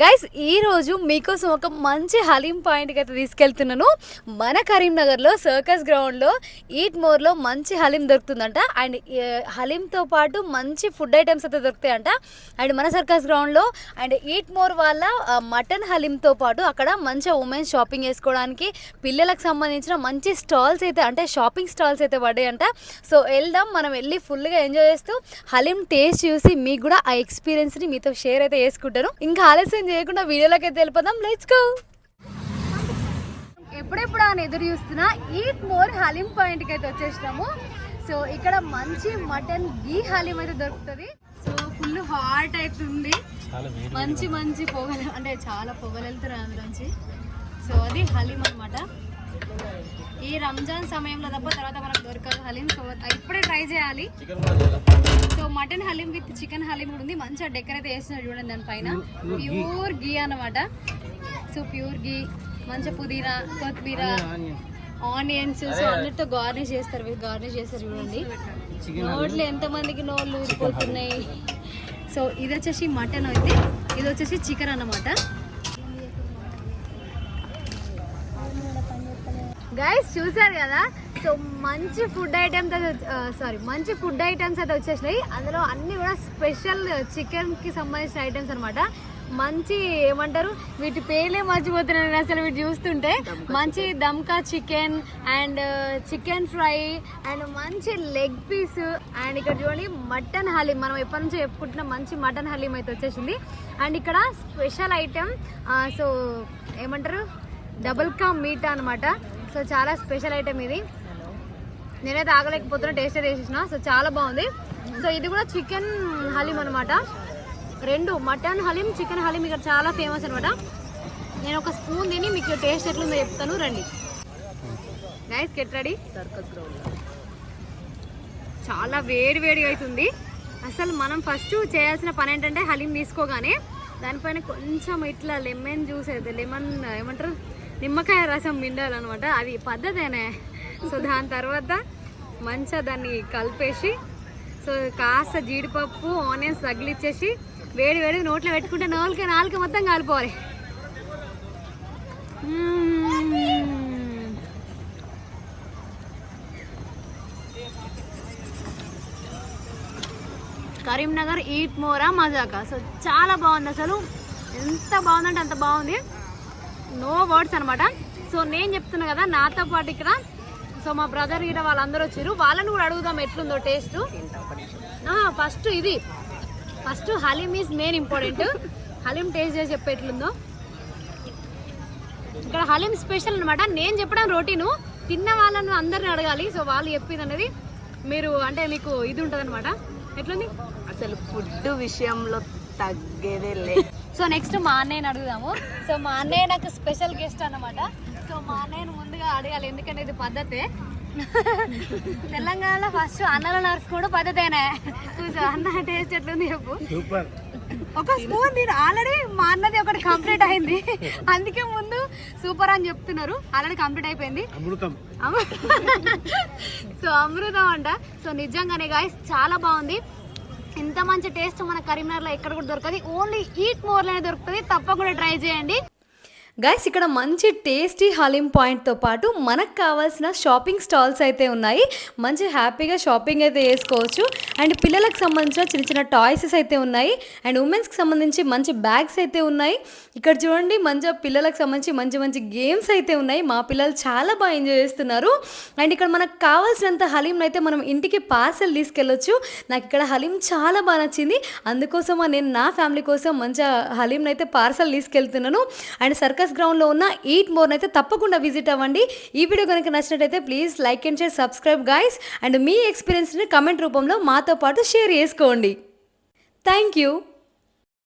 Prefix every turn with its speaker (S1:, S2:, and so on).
S1: Guys ఈరోజు మీకోసం ఒక మంచి హలీం పాయింట్కి అయితే తీసుకెళ్తున్నాను. మన కరీంనగర్లో సర్కస్ గ్రౌండ్లో ఈట్ మోర్లో మంచి హలీం దొరుకుతుందంట. అండ్ హలీంతో పాటు మంచి ఫుడ్ ఐటమ్స్ అయితే దొరుకుతాయంట. అండ్ మన సర్కస్ గ్రౌండ్లో అండ్ ఈట్ మోర్ వాళ్ళ మటన్ హలీంతో పాటు అక్కడ మంచిగా ఉమెన్స్ షాపింగ్ చేసుకోవడానికి పిల్లలకు సంబంధించిన మంచి స్టాల్స్ అయితే అంటే షాపింగ్ స్టాల్స్ అయితే పడ్డాయంట. సో వెళ్దాం మనం వెళ్ళి ఫుల్గా ఎంజాయ్ చేస్తూ హలీం టేస్ట్ చూసి మీకు కూడా ఆ ఎక్స్పీరియన్స్ని మీతో షేర్ అయితే చేసుకుంటాను. ఇంకా ఆలస్యం చేయకుండా వీడియోలోకి అయితే వెళ్ళిపోదాం. లెట్స్ గో ఎప్పుడెప్పుడు అని ఎదురు చూస్తున్నా ఈట్ మోర్ హలీం పాయింట్కి అయితే వచ్చేసినాము. సో ఇక్కడ మంచి మటన్ గీ హలీం అయితే దొరుకుతుంది. సో ఫుల్ హాట్ అవుతుంది మంచి మంచి పొగలు అంటే చాలా పొగలు వెళ్తున్నాయి అందులోంచి. సో అది హలీం అన్నమాట. ఈ రంజాన్ సమయంలో తప్ప తర్వాత మనకు దొరకదు. హలీం సో ఇప్పుడే ట్రై చేయాలి. So mutton haleem with chicken haleem కూడా ఉంది. మంచిగా డెకరేట్ చేస్తున్నారు చూడండి దానిపైన ప్యూర్ గీ అన్నమాట. సో ప్యూర్ గీ మంచి పుదీనా కొత్తిమీర ఆనియన్స్ సో అన్నిటితో గార్నిష్ చేస్తారు గార్నిష్ చేస్తారు చూడండి. నోట్లు ఎంతమందికి నోళ్ళు ఊరిపోతున్నాయి? సో ఇది వచ్చేసి మటన్ అయితే ఇది వచ్చేసి చికెన్ అన్నమాట. గైస్ చూసారు కదా? సో మంచి ఫుడ్ ఐటమ్స్ సారీ మంచి ఫుడ్ ఐటమ్స్ అయితే వచ్చేసినాయి. అందులో అన్ని కూడా స్పెషల్ చికెన్కి సంబంధించిన ఐటమ్స్ అన్నమాట. మంచి ఏమంటారు? వీటి పేర్లే మర్చిపోతున్నాను నేను అసలు వీటి చూస్తుంటే. మంచి దమ్కా chicken and chicken fry and మంచి లెగ్ పీస్ అండ్ ఇక్కడ చూడండి మటన్ హలీం మనం ఎప్పటి నుంచో చెప్పుకుంటున్న మంచి మటన్ హలీం అయితే వచ్చేసింది. అండ్ ఇక్కడ స్పెషల్ ఐటమ్ సో ఏమంటారు? డబుల్ కా మీట్ అన్నమాట. సో చాలా స్పెషల్ ఐటమ్ ఇది. నేనైతే ఆగలేకపోతున్నా టేస్ట్ చేసేసిన. సో చాలా బాగుంది. సో ఇది కూడా చికెన్ హలీం అనమాట రెండు మటన్ హలీం చికెన్ హలీం ఇక్కడ చాలా ఫేమస్ అనమాట నేను ఒక స్పూన్ తిని మీకు టేస్ట్ ఎట్లుందో చెప్తాను రండి. Nice get ready circus ground చాలా వేడి వేడిగా అవుతుంది. అసలు మనం ఫస్ట్ చేయాల్సిన పని ఏంటంటే హలీం తీసుకోగానే దానిపైన కొంచెం ఇట్లా లెమన్ జ్యూస్ అయితే లెమన్ ఏమంటారు? నిమ్మకాయ రసం మిండాలన్నమాట. అది పద్ధతేనే. సో దాని తర్వాత మంచిగా దాన్ని కలిపేసి సో కాస్త జీడిపప్పు ఆనియన్స్ తగిలిచ్చేసి వేడి వేడి నోట్లో పెట్టుకుంటే నాలుక నాలుక మొత్తం కాలిపోవాలి. కరీంనగర్ ఈట్ మోరా మజాకా. సో చాలా బాగుంది అసలు. ఎంత బాగుందంటే అంత బాగుంది. నో వర్డ్స్ అనమాట సో నేను చెప్తున్నా కదా నాతో పాటు ఇక్కడ సో మా బ్రదర్ ఇక్కడ వాళ్ళందరూ వచ్చారు. వాళ్ళని కూడా అడుగుదాం ఎట్లుందో టేస్ట్. ఫస్ట్ ఇది. First haleem is main important haleem taste చేసి చెప్పే ఎట్లుందో. ఇక్కడ హలీం స్పెషల్ అనమాట నేను చెప్పడం రొటీను. తిన్న వాళ్ళను అందరిని అడగాలి. సో వాళ్ళు చెప్పింది అనేది మీరు అంటే మీకు ఇది ఉంటుంది అనమాట ఎట్లుంది?
S2: అసలు ఫుడ్ విషయంలో తగ్గేదే లేదు.
S1: సో నెక్స్ట్ మా అన్నయ్యని అడుగుదాము. సో మా అన్నయ్య నాకు స్పెషల్ గెస్ట్ అన్నమాట. సో మా అన్నయ్యని ముందుగా అడగాలి ఎందుకంటే ఇది పద్ధతే. తెలంగాణలో ఫస్ట్ అన్నల నర్స్ కూడా పద్ధతేనే. సో అన్న టేస్ట్ ఎట్లుంది చెప్పు.
S3: సూపర్.
S1: ఒక స్పూన్ నేను ఆల్రెడీ మా అన్నది ఒకటి కంప్లీట్ అయింది. అందుకే ముందు సూపర్ అని చెప్తున్నారు. ఆల్రెడీ కంప్లీట్ అయిపోయింది.
S3: అమృతం.
S1: అమ- సో అమృతం అంట. సో నిజంగానే గాయస్ చాలా బాగుంది. ఇంత మంచి టేస్ట్ మన కరీంనగర్లో ఎక్కడ కూడా దొరకదు. ఓన్లీ ఈట్ మోర్లోనే దొరుకుతుంది. తప్పకుండా ట్రై చేయండి. గైస్ ఇక్కడ మంచి టేస్టీ హలీం పాయింట్తో పాటు మనకు కావాల్సిన షాపింగ్ స్టాల్స్ అయితే ఉన్నాయి. మంచి హ్యాపీగా షాపింగ్ అయితే చేసుకోవచ్చు. అండ్ పిల్లలకు సంబంధించిన చిన్న చిన్న టాయ్సెస్ అయితే ఉన్నాయి. అండ్ ఉమెన్స్కి సంబంధించి మంచి బ్యాగ్స్ అయితే ఉన్నాయి. ఇక్కడ చూడండి మంచిగా పిల్లలకు సంబంధించి మంచి మంచి గేమ్స్ అయితే ఉన్నాయి. మా పిల్లలు చాలా బాగా ఎంజాయ్ చేస్తున్నారు. అండ్ ఇక్కడ మనకు కావాల్సినంత హలీం అయితే మనం ఇంటికి పార్సల్ తీసుకెళ్ళొచ్చు. నాకు ఇక్కడ హలీం చాలా బాగా నచ్చింది. అందుకోసం నేను నా ఫ్యామిలీ కోసం మంచిగా హలీం అయితే పార్సల్ తీసుకెళ్తున్నాను. అండ్ సర్కస్ గ్రౌండ్లో ఉన్న ఈట్ మోర్ని అయితే తప్పకుండా విజిట్ అవ్వండి. ఈ వీడియో కనుక నచ్చినట్టయితే please like and share subscribe guys and మీ ఎక్స్పీరియన్స్ని కమెంట్ రూపంలో మాతో పాటు షేర్ చేసుకోండి. Thank you